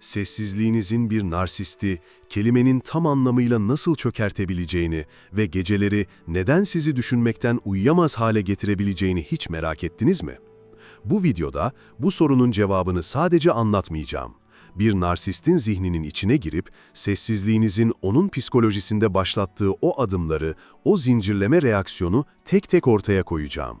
sessizliğinizin bir narsisti, kelimenin tam anlamıyla nasıl çökertebileceğini ve geceleri neden sizi düşünmekten uyuyamaz hale getirebileceğini hiç merak ettiniz mi? Bu videoda bu sorunun cevabını sadece anlatmayacağım. Bir narsistin zihninin içine girip sessizliğinizin onun psikolojisinde başlattığı o adımları, o zincirleme reaksiyonu tek tek ortaya koyacağım.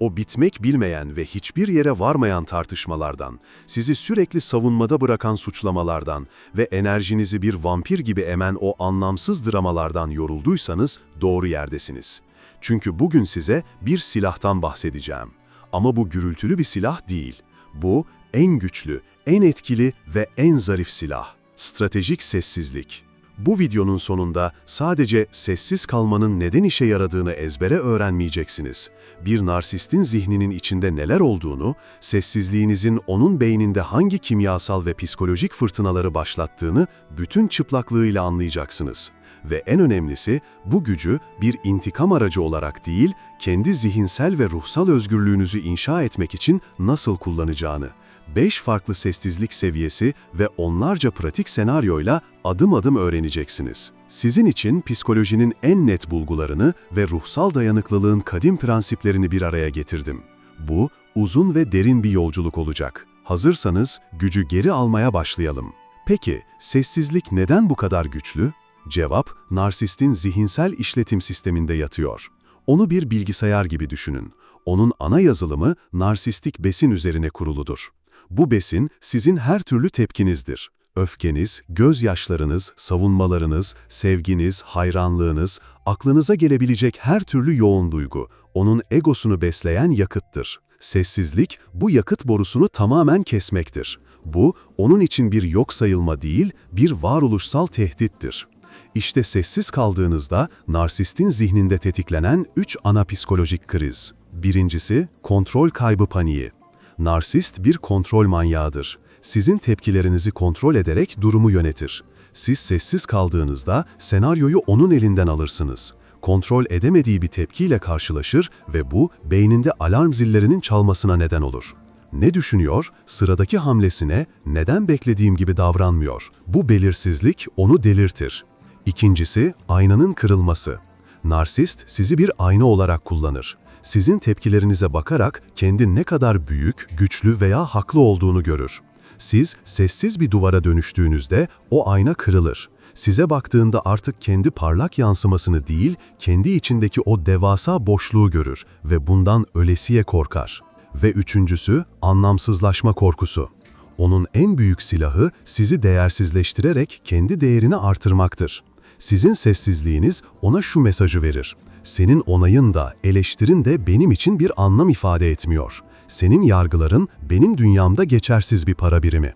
O bitmek bilmeyen ve hiçbir yere varmayan tartışmalardan, sizi sürekli savunmada bırakan suçlamalardan ve enerjinizi bir vampir gibi emen o anlamsız dramalardan yorulduysanız doğru yerdesiniz. Çünkü bugün size bir silahtan bahsedeceğim. Ama bu gürültülü bir silah değil. Bu en güçlü, en etkili ve en zarif silah. Stratejik sessizlik. Bu videonun sonunda sadece sessiz kalmanın neden işe yaradığını ezbere öğrenmeyeceksiniz. Bir narsistin zihninin içinde neler olduğunu, sessizliğinizin onun beyninde hangi kimyasal ve psikolojik fırtınaları başlattığını bütün çıplaklığıyla anlayacaksınız. Ve en önemlisi bu gücü bir intikam aracı olarak değil, kendi zihinsel ve ruhsal özgürlüğünüzü inşa etmek için nasıl kullanacağını. 5 farklı sessizlik seviyesi ve onlarca pratik senaryoyla adım adım öğreneceksiniz. Sizin için psikolojinin en net bulgularını ve ruhsal dayanıklılığın kadim prensiplerini bir araya getirdim. Bu, uzun ve derin bir yolculuk olacak. Hazırsanız gücü geri almaya başlayalım. Peki, sessizlik neden bu kadar güçlü? Cevap, narsistin zihinsel işletim sisteminde yatıyor. Onu bir bilgisayar gibi düşünün. Onun ana yazılımı narsistik besin üzerine kuruludur. Bu besin sizin her türlü tepkinizdir. Öfkeniz, gözyaşlarınız, savunmalarınız, sevginiz, hayranlığınız, aklınıza gelebilecek her türlü yoğun duygu, onun egosunu besleyen yakıttır. Sessizlik, bu yakıt borusunu tamamen kesmektir. Bu, onun için bir yok sayılma değil, bir varoluşsal tehdittir. İşte sessiz kaldığınızda narsistin zihninde tetiklenen üç ana psikolojik kriz. Birincisi, kontrol kaybı paniği. Narsist bir kontrol manyağıdır. Sizin tepkilerinizi kontrol ederek durumu yönetir. Siz sessiz kaldığınızda senaryoyu onun elinden alırsınız. Kontrol edemediği bir tepkiyle karşılaşır ve bu beyninde alarm zillerinin çalmasına neden olur. Ne düşünüyor? Sıradaki hamlesine neden beklediğim gibi davranmıyor. Bu belirsizlik onu delirtir. İkincisi, aynanın kırılması. Narsist sizi bir ayna olarak kullanır. Sizin tepkilerinize bakarak kendi ne kadar büyük, güçlü veya haklı olduğunu görür. Siz sessiz bir duvara dönüştüğünüzde o ayna kırılır. Size baktığında artık kendi parlak yansımasını değil, kendi içindeki o devasa boşluğu görür ve bundan ölesiye korkar. Ve üçüncüsü, anlamsızlaşma korkusu. Onun en büyük silahı sizi değersizleştirerek kendi değerini artırmaktır. Sizin sessizliğiniz ona şu mesajı verir. Senin onayın da, eleştirin de benim için bir anlam ifade etmiyor. Senin yargıların benim dünyamda geçersiz bir para birimi.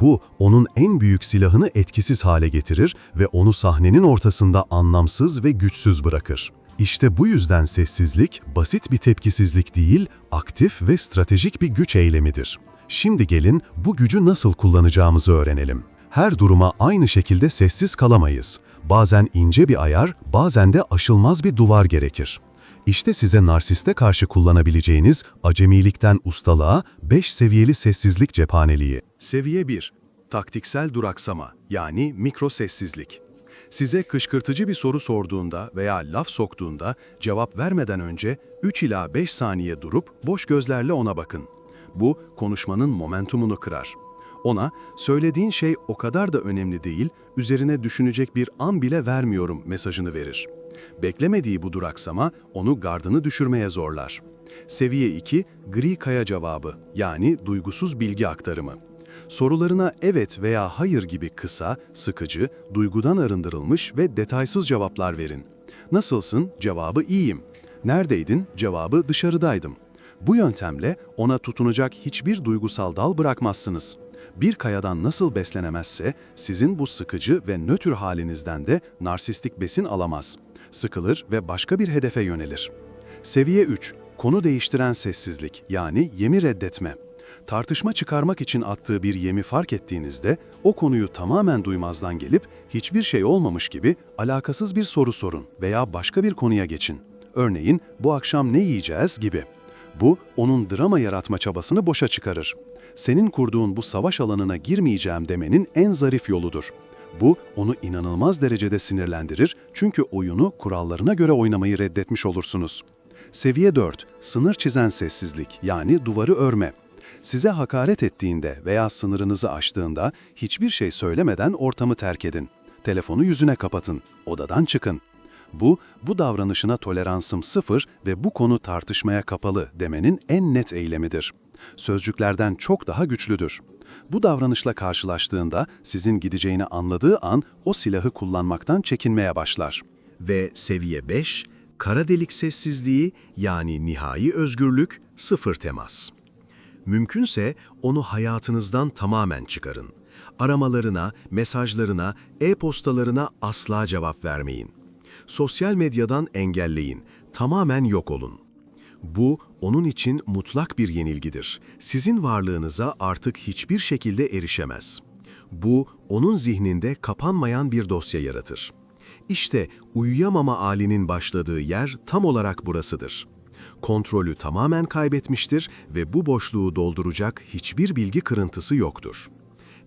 Bu, onun en büyük silahını etkisiz hale getirir ve onu sahnenin ortasında anlamsız ve güçsüz bırakır. İşte bu yüzden sessizlik, basit bir tepkisizlik değil, aktif ve stratejik bir güç eylemidir. Şimdi gelin bu gücü nasıl kullanacağımızı öğrenelim. Her duruma aynı şekilde sessiz kalamayız. Bazen ince bir ayar, bazen de aşılmaz bir duvar gerekir. İşte size narsiste karşı kullanabileceğiniz acemilikten ustalığa 5 seviyeli sessizlik cephaneliği. Seviye 1. Taktiksel duraksama yani mikro sessizlik. Size kışkırtıcı bir soru sorduğunda veya laf soktuğunda cevap vermeden önce 3 ila 5 saniye durup boş gözlerle ona bakın. Bu konuşmanın momentumunu kırar. Ona söylediğin şey o kadar da önemli değil, üzerine düşünecek bir an bile vermiyorum mesajını verir. Beklemediği bu duraksama onu gardını düşürmeye zorlar. Seviye 2, gri kaya cevabı yani duygusuz bilgi aktarımı. Sorularına evet veya hayır gibi kısa, sıkıcı, duygudan arındırılmış ve detaysız cevaplar verin. Nasılsın? Cevabı iyiyim. Neredeydin? Cevabı dışarıdaydım. Bu yöntemle ona tutunacak hiçbir duygusal dal bırakmazsınız. Bir kayadan nasıl beslenemezse sizin bu sıkıcı ve nötr halinizden de narsistik besin alamaz. Sıkılır ve başka bir hedefe yönelir. Seviye 3. Konu değiştiren sessizlik yani yemi reddetme. Tartışma çıkarmak için attığı bir yemi fark ettiğinizde o konuyu tamamen duymazdan gelip hiçbir şey olmamış gibi alakasız bir soru sorun veya başka bir konuya geçin. Örneğin bu akşam ne yiyeceğiz gibi. Bu, onun drama yaratma çabasını boşa çıkarır. Senin kurduğun bu savaş alanına girmeyeceğim demenin en zarif yoludur. Bu, onu inanılmaz derecede sinirlendirir çünkü oyunu kurallarına göre oynamayı reddetmiş olursunuz. Seviye 4, sınır çizen sessizlik yani duvarı örme. Size hakaret ettiğinde veya sınırınızı aştığında hiçbir şey söylemeden ortamı terk edin. Telefonu yüzüne kapatın, odadan çıkın. Bu, bu davranışına toleransım sıfır ve bu konu tartışmaya kapalı demenin en net eylemidir. Sözcüklerden çok daha güçlüdür. Bu davranışla karşılaştığında sizin gideceğini anladığı an o silahı kullanmaktan çekinmeye başlar. Ve seviye 5, kara delik sessizliği yani nihai özgürlük, sıfır temas. Mümkünse onu hayatınızdan tamamen çıkarın. Aramalarına, mesajlarına, e-postalarına asla cevap vermeyin. Sosyal medyadan engelleyin, tamamen yok olun. Bu, onun için mutlak bir yenilgidir. Sizin varlığınıza artık hiçbir şekilde erişemez. Bu, onun zihninde kapanmayan bir dosya yaratır. İşte uyuyamama halinin başladığı yer tam olarak burasıdır. Kontrolü tamamen kaybetmiştir ve bu boşluğu dolduracak hiçbir bilgi kırıntısı yoktur.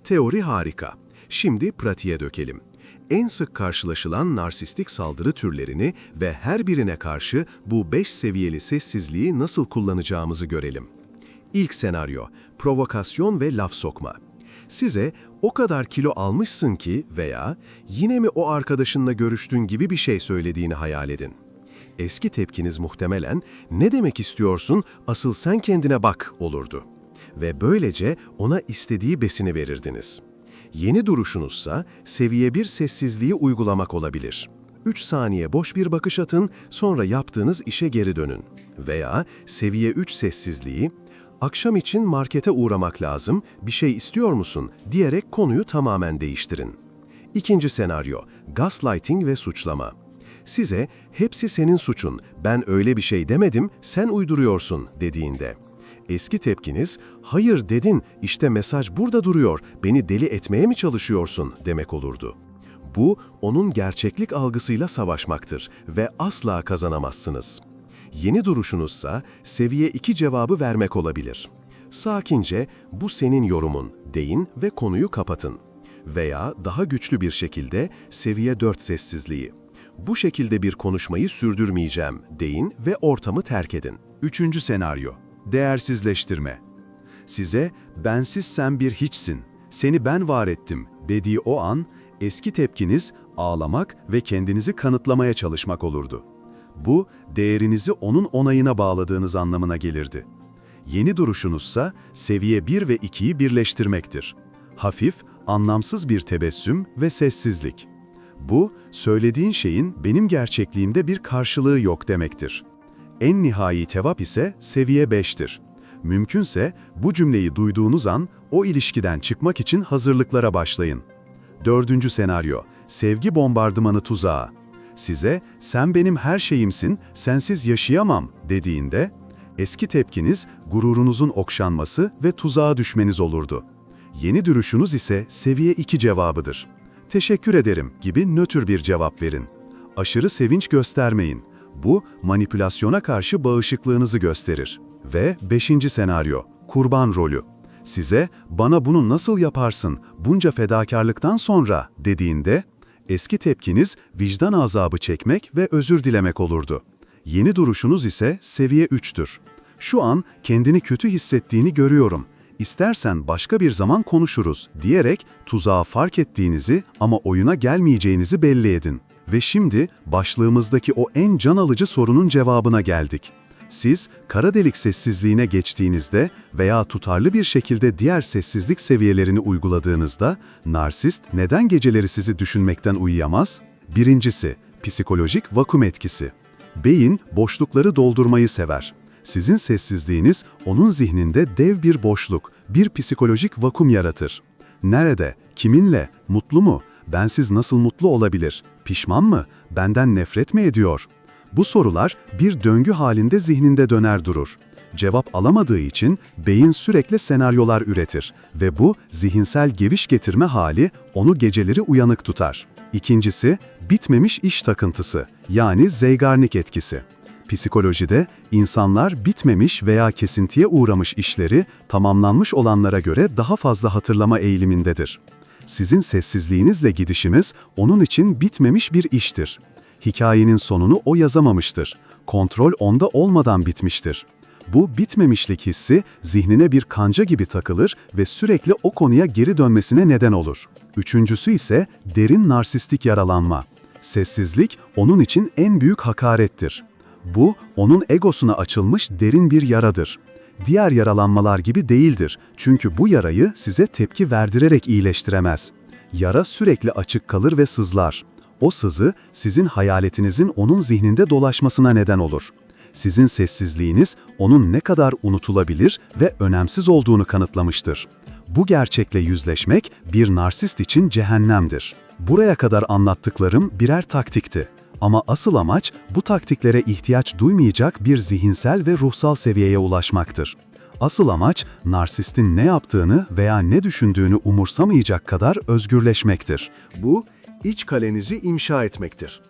Teori harika. Şimdi pratiğe dökelim. En sık karşılaşılan narsistik saldırı türlerini ve her birine karşı bu 5 seviyeli sessizliği nasıl kullanacağımızı görelim. İlk senaryo, provokasyon ve laf sokma. Size o kadar kilo almışsın ki veya yine mi o arkadaşınla görüştün gibi bir şey söylediğini hayal edin. Eski tepkiniz muhtemelen ne demek istiyorsun asıl sen kendine bak olurdu. Ve böylece ona istediği besini verirdiniz. Yeni duruşunuzsa seviye bir sessizliği uygulamak olabilir. 3 saniye boş bir bakış atın, sonra yaptığınız işe geri dönün. Veya seviye 3 sessizliği, akşam için markete uğramak lazım, bir şey istiyor musun diyerek konuyu tamamen değiştirin. İkinci senaryo, gaslighting ve suçlama. Size hepsi senin suçun, ben öyle bir şey demedim, sen uyduruyorsun dediğinde. Eski tepkiniz, hayır dedin, işte mesaj burada duruyor, beni deli etmeye mi çalışıyorsun demek olurdu. Bu, onun gerçeklik algısıyla savaşmaktır ve asla kazanamazsınız. Yeni duruşunuzsa seviye 2 cevabı vermek olabilir. Sakince, bu senin yorumun deyin ve konuyu kapatın. Veya daha güçlü bir şekilde seviye 4 sessizliği. Bu şekilde bir konuşmayı sürdürmeyeceğim deyin ve ortamı terk edin. Üçüncü senaryo, değersizleştirme. Size bensiz sen bir hiçsin, seni ben var ettim dediği o an eski tepkiniz ağlamak ve kendinizi kanıtlamaya çalışmak olurdu. Bu, değerinizi onun onayına bağladığınız anlamına gelirdi. Yeni duruşunuzsa seviye 1 ve 2'yi birleştirmektir. Hafif, anlamsız bir tebessüm ve sessizlik. Bu, söylediğin şeyin benim gerçekliğimde bir karşılığı yok demektir. En nihai cevap ise seviye 5'tir. Mümkünse bu cümleyi duyduğunuz an o ilişkiden çıkmak için hazırlıklara başlayın. Dördüncü senaryo, sevgi bombardımanı tuzağı. Size, sen benim her şeyimsin, sensiz yaşayamam dediğinde, eski tepkiniz gururunuzun okşanması ve tuzağa düşmeniz olurdu. Yeni duruşunuz ise seviye 2 cevabıdır. Teşekkür ederim gibi nötr bir cevap verin. Aşırı sevinç göstermeyin. Bu, manipülasyona karşı bağışıklığınızı gösterir. Ve beşinci senaryo, kurban rolü. Size, bana bunu nasıl yaparsın, bunca fedakarlıktan sonra dediğinde, eski tepkiniz vicdan azabı çekmek ve özür dilemek olurdu. Yeni duruşunuz ise seviye 3'tür. Şu an kendini kötü hissettiğini görüyorum. İstersen başka bir zaman konuşuruz diyerek tuzağı fark ettiğinizi ama oyuna gelmeyeceğinizi belli edin. Ve şimdi başlığımızdaki o en can alıcı sorunun cevabına geldik. Siz kara delik sessizliğine geçtiğinizde veya tutarlı bir şekilde diğer sessizlik seviyelerini uyguladığınızda narsist neden geceleri sizi düşünmekten uyuyamaz? Birincisi, psikolojik vakum etkisi. Beyin boşlukları doldurmayı sever. Sizin sessizliğiniz onun zihninde dev bir boşluk, bir psikolojik vakum yaratır. Nerede, kiminle, mutlu mu, bensiz nasıl mutlu olabilir, pişman mı, benden nefret mi ediyor? Bu sorular bir döngü halinde zihninde döner durur. Cevap alamadığı için beyin sürekli senaryolar üretir ve bu zihinsel geviş getirme hali onu geceleri uyanık tutar. İkincisi, bitmemiş iş takıntısı yani Zeigarnik etkisi. Psikolojide insanlar bitmemiş veya kesintiye uğramış işleri tamamlanmış olanlara göre daha fazla hatırlama eğilimindedir. Sizin sessizliğinizle gidişiniz onun için bitmemiş bir iştir. Hikayenin sonunu o yazamamıştır. Kontrol onda olmadan bitmiştir. Bu bitmemişlik hissi zihnine bir kanca gibi takılır ve sürekli o konuya geri dönmesine neden olur. Üçüncüsü ise derin narsistik yaralanma. Sessizlik onun için en büyük hakarettir. Bu, onun egosuna açılmış derin bir yaradır. Diğer yaralanmalar gibi değildir. Çünkü bu yarayı size tepki verdirerek iyileştiremez. Yara sürekli açık kalır ve sızlar. O sızı sizin hayaletinizin onun zihninde dolaşmasına neden olur. Sizin sessizliğiniz onun ne kadar unutulabilir ve önemsiz olduğunu kanıtlamıştır. Bu gerçekle yüzleşmek bir narsist için cehennemdir. Buraya kadar anlattıklarım birer taktikti. Ama asıl amaç bu taktiklere ihtiyaç duymayacak bir zihinsel ve ruhsal seviyeye ulaşmaktır. Asıl amaç narsistin ne yaptığını veya ne düşündüğünü umursamayacak kadar özgürleşmektir. Bu, iç kalenizi inşa etmektir.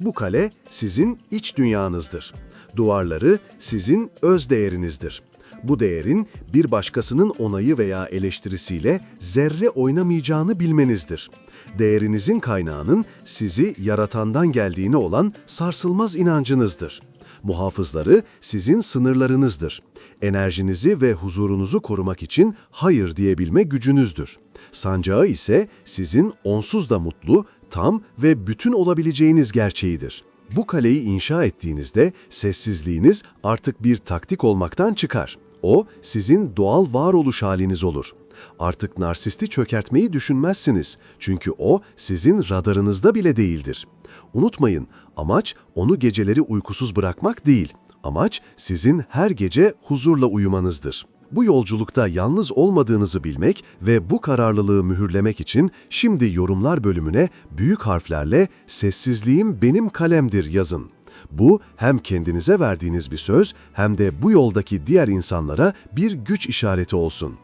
Bu kale sizin iç dünyanızdır. Duvarları sizin öz değerinizdir. Bu değerin bir başkasının onayı veya eleştirisiyle zerre oynamayacağını bilmenizdir. Değerinizin kaynağının sizi yaratandan geldiğine olan sarsılmaz inancınızdır. Muhafızları sizin sınırlarınızdır. Enerjinizi ve huzurunuzu korumak için hayır diyebilme gücünüzdür. Sancağı ise sizin onsuz da mutlu, tam ve bütün olabileceğiniz gerçeğidir. Bu kaleyi inşa ettiğinizde sessizliğiniz artık bir taktik olmaktan çıkar. O sizin doğal varoluş haliniz olur. Artık narsisti çökertmeyi düşünmezsiniz. Çünkü o sizin radarınızda bile değildir. Unutmayın, amaç onu geceleri uykusuz bırakmak değil. Amaç sizin her gece huzurla uyumanızdır. Bu yolculukta yalnız olmadığınızı bilmek ve bu kararlılığı mühürlemek için şimdi yorumlar bölümüne büyük harflerle "Sessizliğim benim kalemdir" yazın. Bu hem kendinize verdiğiniz bir söz hem de bu yoldaki diğer insanlara bir güç işareti olsun.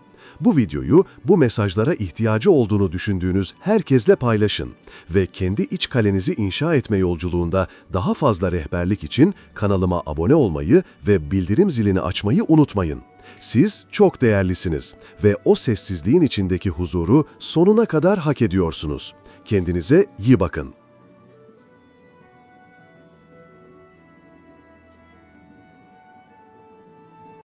Bu videoyu bu mesajlara ihtiyacı olduğunu düşündüğünüz herkesle paylaşın ve kendi iç kalenizi inşa etme yolculuğunda daha fazla rehberlik için kanalıma abone olmayı ve bildirim zilini açmayı unutmayın. Siz çok değerlisiniz ve o sessizliğin içindeki huzuru sonuna kadar hak ediyorsunuz. Kendinize iyi bakın.